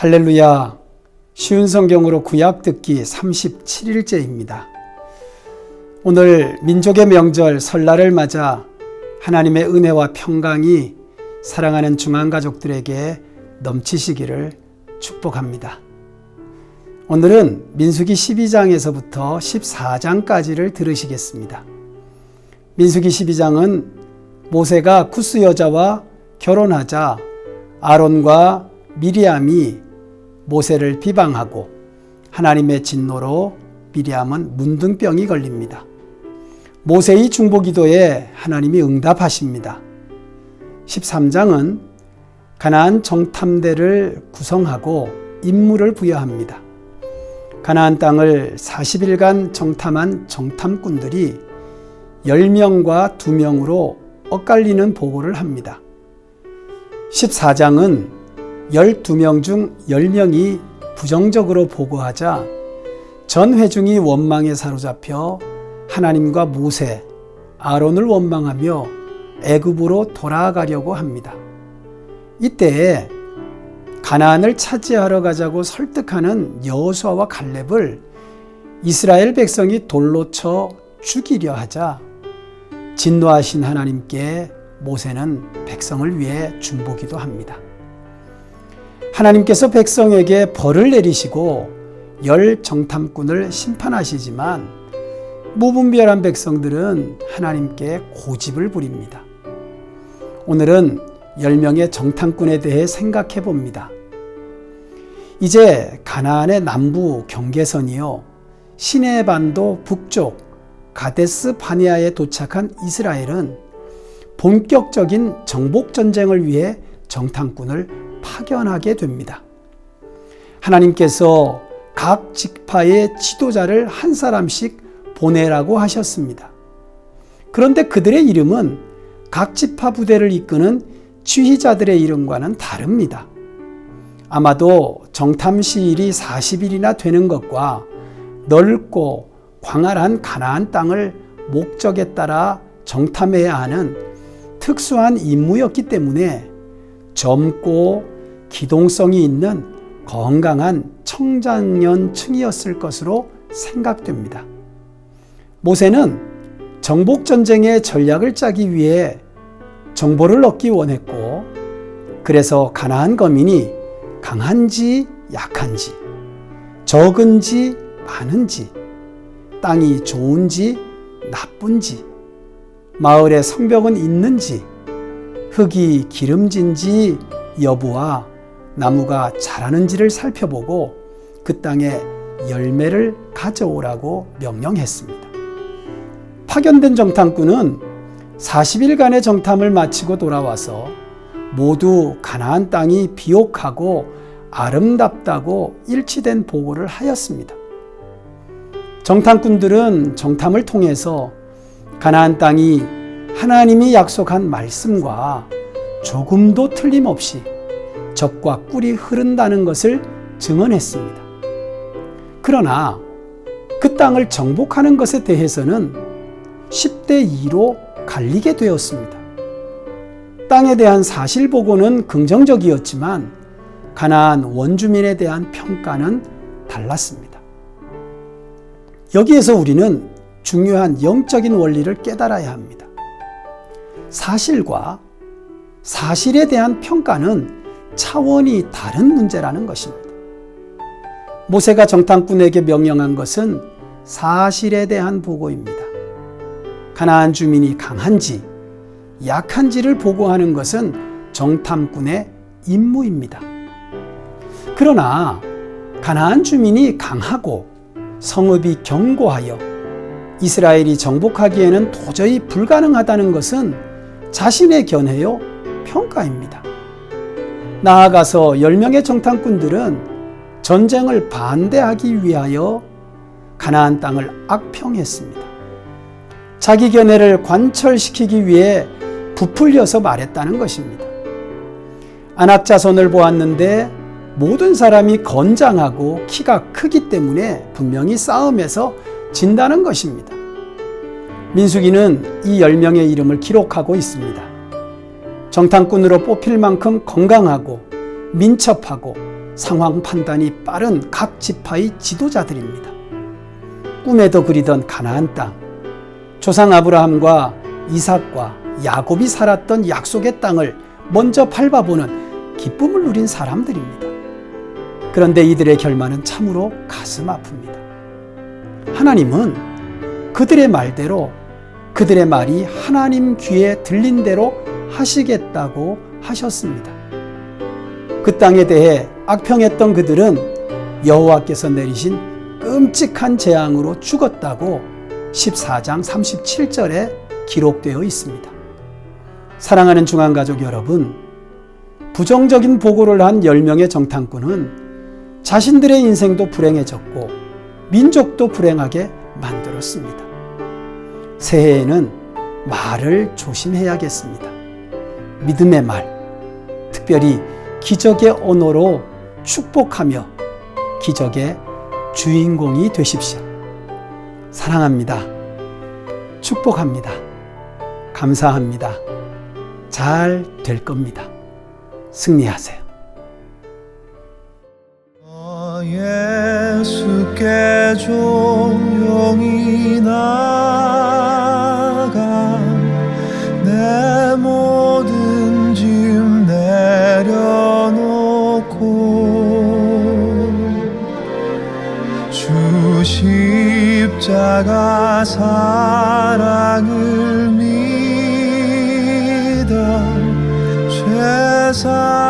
할렐루야. 쉬운 성경으로 구약 듣기 37일째입니다. 오늘 민족의 명절 설날을 맞아 하나님의 은혜와 평강이 사랑하는 중앙가족들에게 넘치시기를 축복합니다. 오늘은 민수기 12장에서부터 14장까지를 들으시겠습니다. 민수기 12장은 모세가 쿠스 여자와 결혼하자 아론과 미리암이 모세를 비방하고 하나님의 진노로 미리암은 문둥병이 걸립니다. 모세의 중보 기도에 하나님이 응답하십니다. 13장은 가나안 정탐대를 구성하고 임무를 부여합니다. 가나안 땅을 40일간 정탐한 정탐꾼들이 10명과 2명으로 엇갈리는 보고를 합니다. 14장은 12명 중 10명이 부정적으로 보고하자 전 회중이 원망에 사로잡혀 하나님과 모세, 아론을 원망하며 애굽으로 돌아가려고 합니다. 이때 가나안을 차지하러 가자고 설득하는 여호수아와 갈렙을 이스라엘 백성이 돌로 쳐 죽이려 하자 진노하신 하나님께 모세는 백성을 위해 중보기도 합니다. 하나님께서 백성에게 벌을 내리시고 열 정탐꾼을 심판하시지만 무분별한 백성들은 하나님께 고집을 부립니다. 오늘은 10명의 정탐꾼에 대해 생각해 봅니다. 이제 가나안의 남부 경계선이요. 시내 반도 북쪽 가데스 바니아에 도착한 이스라엘은 본격적인 정복 전쟁을 위해 정탐꾼을 파견하게 됩니다. 하나님께서 각 직파의 지도자를 한 사람씩 보내라고 하셨습니다. 그런데 그들의 이름은 각 지파 부대를 이끄는 지휘자들의 이름과는 다릅니다. 아마도 정탐 시일이 40일이나 되는 것과 넓고 광활한 가나안 땅을 목적에 따라 정탐해야 하는 특수한 임무였기 때문에 젊고 기동성이 있는 건강한 청장년층이었을 것으로 생각됩니다. 모세는 정복전쟁의 전략을 짜기 위해 정보를 얻기 원했고, 그래서 가나안 거민이 강한지 약한지, 적은지 많은지, 땅이 좋은지 나쁜지, 마을에 성벽은 있는지, 흙이 기름진지 여부와 나무가 자라는지를 살펴보고 그 땅에 열매를 가져오라고 명령했습니다. 파견된 정탐꾼은 40일간의 정탐을 마치고 돌아와서 모두 가나안 땅이 비옥하고 아름답다고 일치된 보고를 하였습니다. 정탐꾼들은 정탐을 통해서 가나안 땅이 하나님이 약속한 말씀과 조금도 틀림없이 적과 꿀이 흐른다는 것을 증언했습니다. 그러나 그 땅을 정복하는 것에 대해서는 10대 2로 갈리게 되었습니다. 땅에 대한 사실 보고는 긍정적이었지만 가나안 원주민에 대한 평가는 달랐습니다. 여기에서 우리는 중요한 영적인 원리를 깨달아야 합니다. 사실과 사실에 대한 평가는 차원이 다른 문제라는 것입니다. 모세가 정탐꾼에게 명령한 것은 사실에 대한 보고입니다. 가나안 주민이 강한지 약한지를 보고하는 것은 정탐꾼의 임무입니다. 그러나 가나안 주민이 강하고 성읍이 견고하여 이스라엘이 정복하기에는 도저히 불가능하다는 것은 자신의 견해요 평가입니다. 나아가서 10명의 정탐꾼들은 전쟁을 반대하기 위하여 가나안 땅을 악평했습니다. 자기 견해를 관철시키기 위해 부풀려서 말했다는 것입니다. 안악자손을 보았는데 모든 사람이 건장하고 키가 크기 때문에 분명히 싸움에서 진다는 것입니다. 민수기는 이 10명의 이름을 기록하고 있습니다. 정탐꾼으로 뽑힐 만큼 건강하고 민첩하고 상황 판단이 빠른 각 지파의 지도자들입니다. 꿈에도 그리던 가나안 땅, 조상 아브라함과 이삭과 야곱이 살았던 약속의 땅을 먼저 밟아보는 기쁨을 누린 사람들입니다. 그런데 이들의 결말은 참으로 가슴 아픕니다. 하나님은 그들의 말대로 그들의 말이 하나님 귀에 들린 대로 하시겠다고 하셨습니다. 그 땅에 대해 악평했던 그들은 여호와께서 내리신 끔찍한 재앙으로 죽었다고 14장 37절에 기록되어 있습니다. 사랑하는 중앙가족 여러분, 부정적인 보고를 한 10명의 정탐꾼은 자신들의 인생도 불행해졌고 민족도 불행하게 만들었습니다. 새해에는 말을 조심해야겠습니다. 믿음의 말, 특별히 기적의 언어로 축복하며 기적의 주인공이 되십시오. 사랑합니다. 축복합니다. 감사합니다. 잘 될 겁니다. 승리하세요. 어, 예수께 조 십자가 사랑을 믿어 죄사